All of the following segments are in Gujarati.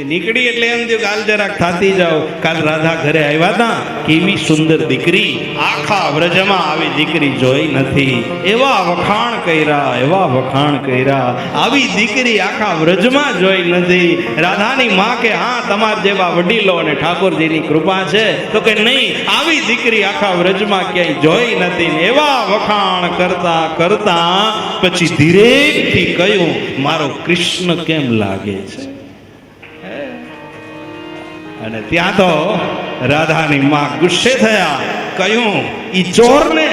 અહીંથી નીકળી એટલે એમ થયું કાલ જરાક થાતી જાઓ. કાલ રાધા ઘરે આવ્યા હતા કેવી સુંદર દીકરી. આખા વ્રજમાં આવી દીકરી જોઈ નથી. એવા વખાણ કર્યા, એવા વખાણ કર્યા. આવી દીકરી આખા વ્રજમાં જોઈ નથી. રાધાની માં કે, હા, તમાર જેવા વડીલો અને ઠાકોરજીની કૃપા છે. તો કે, નહીં, આવી દીકરી આખા વ્રજમાં ક્યાંય જોઈ નથી. એવા વખાણ કરતા કરતા પછી ધીરેથી કહ્યું, મારો કૃષ્ણ કેમ લાગે છે? અને ત્યાં તો રાધાની માં ગુસ્સે થયા, કહ્યું, ઈ ચોરને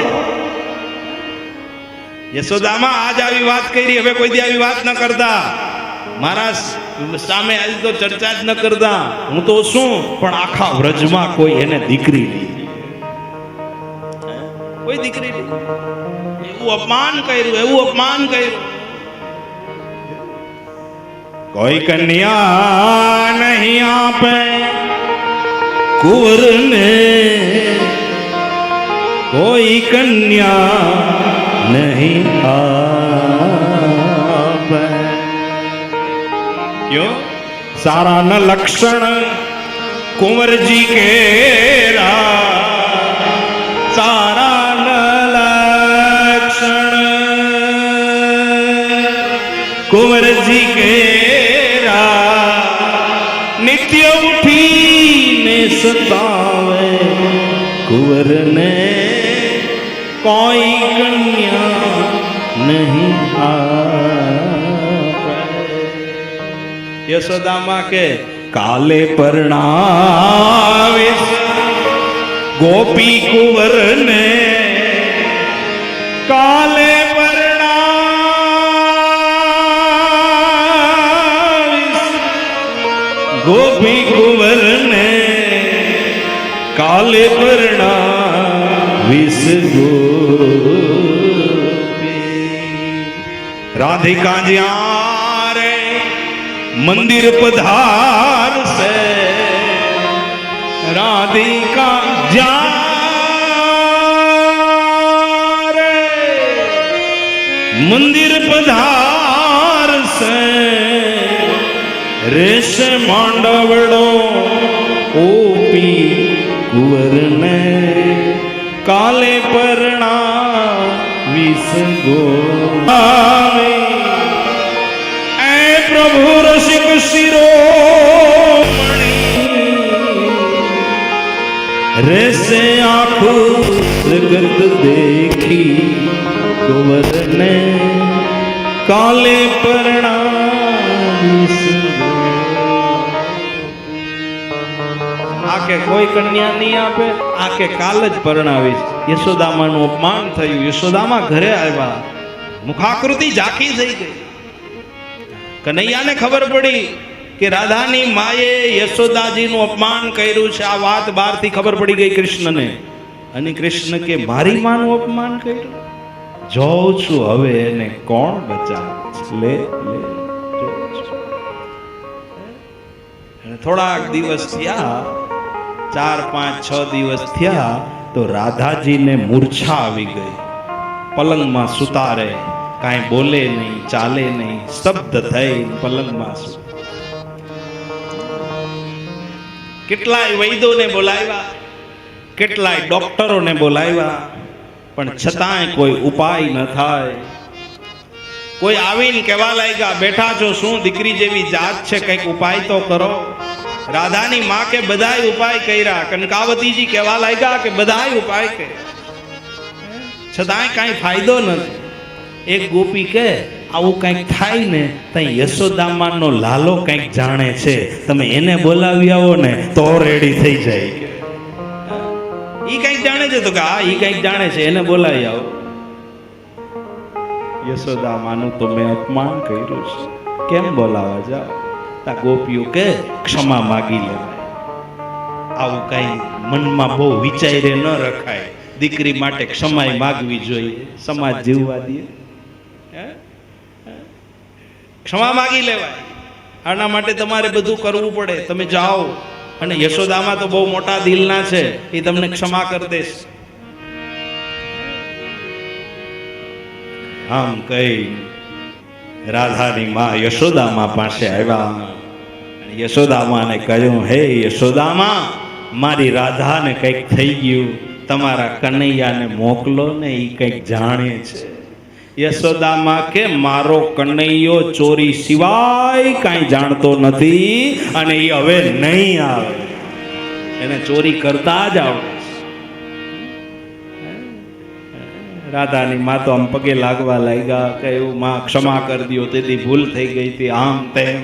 યશોદામાં આજ આવી વાત કરી, હવે કોઈ દી આવી વાત ન કરતા. મારા સામે આજ તો ચર્ચા જ ન કરતા. હું તો શું, પણ આખા વ્રજમાં કોઈ એને દીકરી લીધી કોઈ દીકરી લીધી એવું અપમાન કર્યું, એવું અપમાન કર્યું. કોઈ કન્યા નહીં આપે. કુંવરને કોઈ કન્યા નહીં આપે. ક્યો? સારા ન લક્ષણ કુંવરજી કેરા ઉઠીને સતાવે. કુંવરને કોઈ કન્યા નહીં યશોદામાં કે કાલે પરણાવે ગોપી કુંવરને. કાલે ગોપી કુંવરને કાલે પરણાવીશ ગોપી રાધિકા જ્યાં રે મંદિર પધાર સે રાધિકા જ્યાં રે મંદિર પધાર રેશ માંડવડો ઓપી કુંવરને કાલે પરણા વિસગો આવે એ પ્રભુ રસિક શિરો રેસે આખું જગત દેખી કુંવરને કાલે પરણાવીશ આ કોઈ કન્યા નહીં આપે આ કાલ જ પરણાવીશ. યશોદામાનું અપમાન થયું. યશોદામાં ઘરે આવ્યા. મુખાકૃતિ ઝાંખી થઈ ગઈ. કનૈયાને ખબર પડી કે રાધાની માએ યશોદાજીનું અપમાન કર્યું છે. આ વાત બહારથી ખબર પડી ગઈ કૃષ્ણને. અને કૃષ્ણ કે, મારી માનું અપમાન કર્યું? જોઉં છું હવે એને કોણ બચાવે થોડાક દિવસ થયા. ચાર, પાંચ, છ દિવસ થયા તો રાધાજીને મૂર્છા આવી ગઈ. પલંગમાં સુતારે, કાંઈ બોલે નહીં, ચાલે નહીં, સ્તબ્ધ થઈ પલંગમાં સુ કેટલાય વૈદોને બોલાવ્યા, કેટલાય ડોક્ટરોને બોલાવ્યા, પણ છતાંય કોઈ ઉપાય ન થાય. કોઈ આવીને કહેવા લાગ્યા, બેઠા છો, શું દીકરી જેવી જાત છે, કંઈક ઉપાય તો કરો. રાધાની માં કે બધાય ઉપાય કર્યા. કનકાવતીજી કહેવા લાગ્યા કે બધાય ઉપાય કર્યા. છતાંય કાંઈ ફાયદો નથી. એક ગોપી કે આવું કંઈક થાય ને, તઈ યશોદામાનો લાલો કંઈક જાણે છે. તમે એને બોલાવી આવો ને, તો રેડી થઈ જાય. ઈ કંઈક જાણે છે તો કે, હા, ઈ કંઈક જાણે છે, એને બોલાવી આવો. યશોદામાનું તો મેં અપમાન કર્યું છે. કેમ બોલાવા જાઓ? તા ગોપીઓ કે ક્ષમા માગી લેવાય. આવું કઈ મનમાં બહુ વિચારે ન રખાય. દીકરી માટે ક્ષમાય માગવી જોઈએ. સમાજ જીવવા દે? ક્ષમા માગી લેવાય. આના માટે તમારે બધું કરવું પડે. તમે જાઓ. અને યશોદામાં તો બહુ મોટા દિલના છે. એ તમને ક્ષમા કરી દેશ. આમ કઈ રાધાની માં યશોદામાં પાસે આવ્યા. યશોદામાને કહ્યું, હે યશોદામાં, મારી રાધાને કંઈક થઈ ગયું. તમારા કનૈયાને મોકલો ને એ કંઈક જાણે છે. યશોદામાં કે, મારો કનૈયો ચોરી સિવાય કાંઈ જાણતો નથી અને એ હવે નહીં આવે. એને ચોરી કરતા જ આવડે રાધાની માં તો આમ પગે લાગવા લાગ્યા કે એવું માં ક્ષમા કરી દ્યો, તેથી ભૂલ થઈ ગઈ હતી. આમ તેમ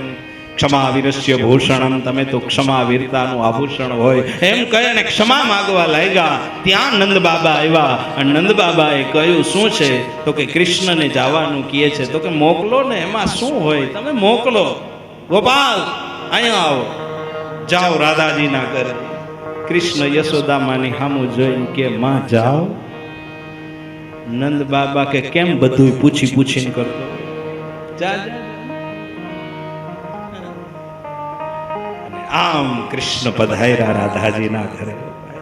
ક્ષમા વીરસ્ય ભૂષણમ તમે તો ક્ષમા વીરતાનું આભૂષણ હોય. એમ કહે ક્ષમા માગવા લાગ્યા. ત્યાં નંદ બાબા આવ્યા. અને નંદ બાબાએ કહ્યું શું છે? તો કે કૃષ્ણને જવાનું કહે છે. તો કે મોકલો ને એમાં શું હોય? તમે મોકલો. ગોપાલ અહીંયા આવો. જાઓ રાધાજીના ઘરે. કૃષ્ણ યશોદામાની સામું જોઈને કે માં જાઓ. નંદ બાબા કે કેમ બધું પૂછી પૂછીને કરતો? જા જા, આમ કૃષ્ણ પધાર્યા રાધાજીના ઘરે.